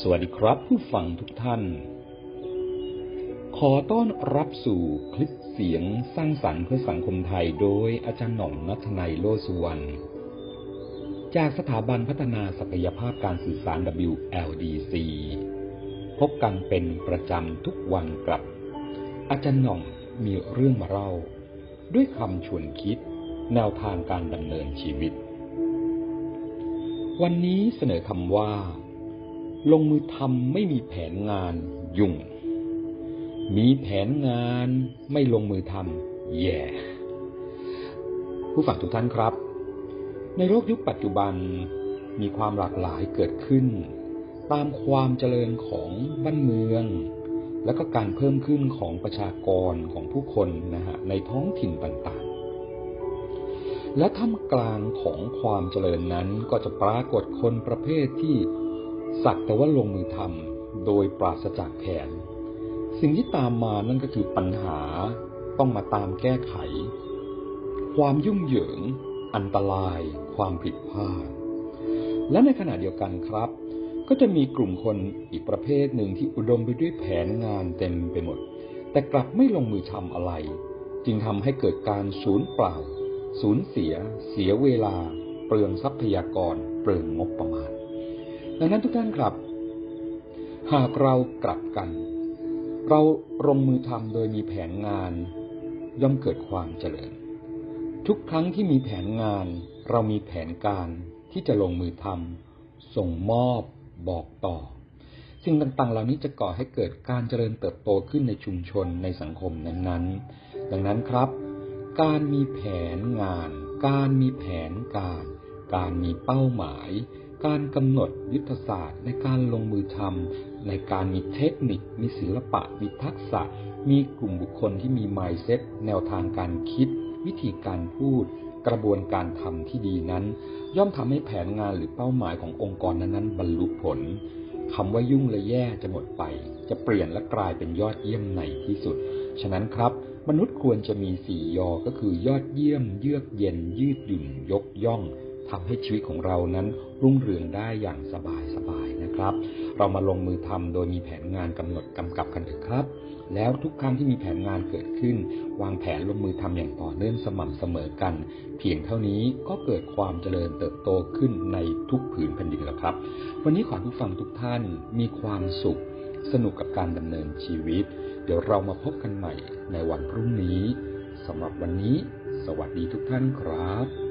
สวัสดีครับผู้ฟังทุกท่าน ขอต้อนรับสู่คลิปเสียงสร้างสรรค์เพื่อสังคมไทยโดยอาจารย์หน่องนัทนัยโลสุวรรณ จากสถาบันพัฒนาศักยภาพการสื่อสาร WLDC พบกันเป็นประจำทุกวันกับ อาจารย์หน่องมีเรื่องมาเล่า ด้วยคำชวนคิด แนวทางการดำเนินชีวิต วันนี้เสนอคำว่า ลงมือทำไม่มีแผนงานยุ่ง มีแผนงานไม่ลงมือทำแย่ผู้ฟังทุกท่านครับ ในโลกยุคปัจจุบันมีความหลากหลายเกิดขึ้น ตามความเจริญของบ้านเมือง และก็การเพิ่มขึ้นของประชากรของผู้คนนะฮะในท้องถิ่นต่างๆ และท่ามกลางของความเจริญนั้นก็จะปรากฏคนประเภทที่ สักแต่ว่าลงมือทำโดยปราศจากแผน สิ่งที่ตามมานั่นก็คือปัญหาต้องมาตามแก้ไข ความยุ่งเหยิง อันตราย ความผิดพลาด และในขณะเดียวกันครับ ก็จะมีกลุ่มคนอีกประเภทหนึ่งที่อุดมไปด้วยแผนงานเต็มไปหมด แต่กลับไม่ลงมือทำอะไร จึงทำให้เกิดการสูญเปล่า สูญเสีย เสียเวลา เปลืองทรัพยากร เปลืองงบประมาณ ดังนั้นทุกท่านครับ หากเรากลับกัน เราลงมือทำโดยมีแผนงาน ย่อมเกิดความเจริญ ทุกครั้งที่มีแผนงาน เรามีแผนการที่จะลงมือทำส่งมอบบอกต่อ สิ่งต่างๆ เหล่านี้จะก่อให้เกิดการเจริญเติบโตขึ้นในชุมชนในสังคมนั้นๆ ดังนั้นครับ การมีแผนงาน การมีแผนการ การมีเป้าหมาย การกำหนดยุทธศาสตร์ในการลงมือทำในการมีเทคนิค มีศิลปะ มีทักษะ มีกลุ่มบุคคลที่มี mindset แนวทางการคิด วิธีการพูด กระบวนการทำที่ดีนั้น ย่อมทำให้แผนงานหรือเป้าหมายขององค์กรนั้นๆบรรลุผลคำว่ายุ่งและแย่จะหมดไป จะเปลี่ยนและกลายเป็นยอดเยี่ยมในที่สุด ฉะนั้นครับ มนุษย์ควรจะมีสี่ยอ ก็คือยอดเยี่ยม เยือกเย็น ยืดหยุ่น ยกย่อง ทำให้ชีวิตของเรานั้นรุ่งเรืองได้อย่างสบายสบายนะครับ เรามาลงมือทำโดยมีแผนงานกำหนดกำกับกันเถอะครับ แล้วทุกครั้งที่มีแผนงานเกิดขึ้น วางแผนลงมือทำอย่างต่อเนื่องสม่ำเสมอกัน เพียงเท่านี้ก็เกิดความเจริญเติบโตขึ้นในทุกผืนแผ่นดินแล้วครับ วันนี้ขอทุกฟังทุกท่านมีความสุข สนุกกับการดำเนินชีวิต เดี๋ยวเรามาพบกันใหม่ในวันพรุ่งนี้สำหรับวันนี้ สวัสดีทุกท่านครับ